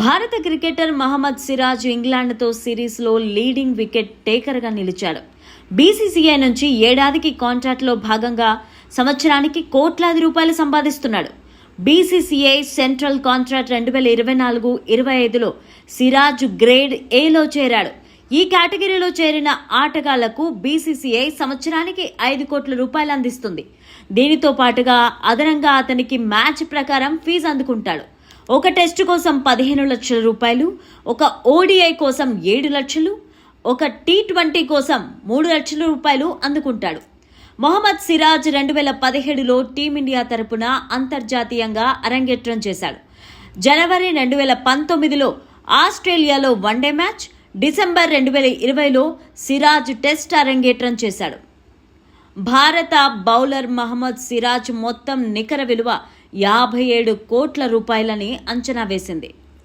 భారత క్రికెటర్ మహమ్మద్ సిరాజ్ ఇంగ్లాండ్తో సిరీస్లో leading wicket టేకర్గా నిలిచాడు. బీసీసీఐ నుంచి ఏడాదికి కాంట్రాక్ట్లో భాగంగా సంవత్సరానికి కోట్లాది రూపాయలు సంపాదిస్తున్నాడు. బీసీసీఐ సెంట్రల్ కాంట్రాక్ట్ రెండు వేల ఇరవై నాలుగు ఇరవై ఐదులో సిరాజ్ గ్రేడ్ ఏలో చేరాడు. ఈ కేటగిరీలో చేరిన ఆటగాళ్ళకు బీసీసీఐ సంవత్సరానికి ఐదు కోట్ల రూపాయలు అందిస్తుంది. దీనితో పాటుగా అదనంగా అతనికి మ్యాచ్ ప్రకారం ఫీజు అందుకుంటాడు. ఒక టెస్టు కోసం పదిహేను లక్షల రూపాయలు ఒక ఓడిఐ కోసం ఏడు లక్షలు ఒక టీ ట్వంటీ కోసం మూడు లక్షల రూపాయలు అందుకుంటాడు. మొహమ్మద్ సిరాజ్ రెండు వేల పదిహేడులో టీమిండియా తరపున అంతర్జాతీయంగా అరంగేట్రం చేశాడు. జనవరి రెండు వేల పంతొమ్మిదిలో ఆస్ట్రేలియాలో వన్డే మ్యాచ్ డిసెంబర్ రెండు వేల ఇరవైలో సిరాజ్ టెస్ట్ అరంగేట్రం చేశాడు. భారత బౌలర్ మహమ్మద్ సిరాజ్ మొత్తం నికర విలువ యాభై ఏడు కోట్ల రూపాయలని అంచనా వేసింది.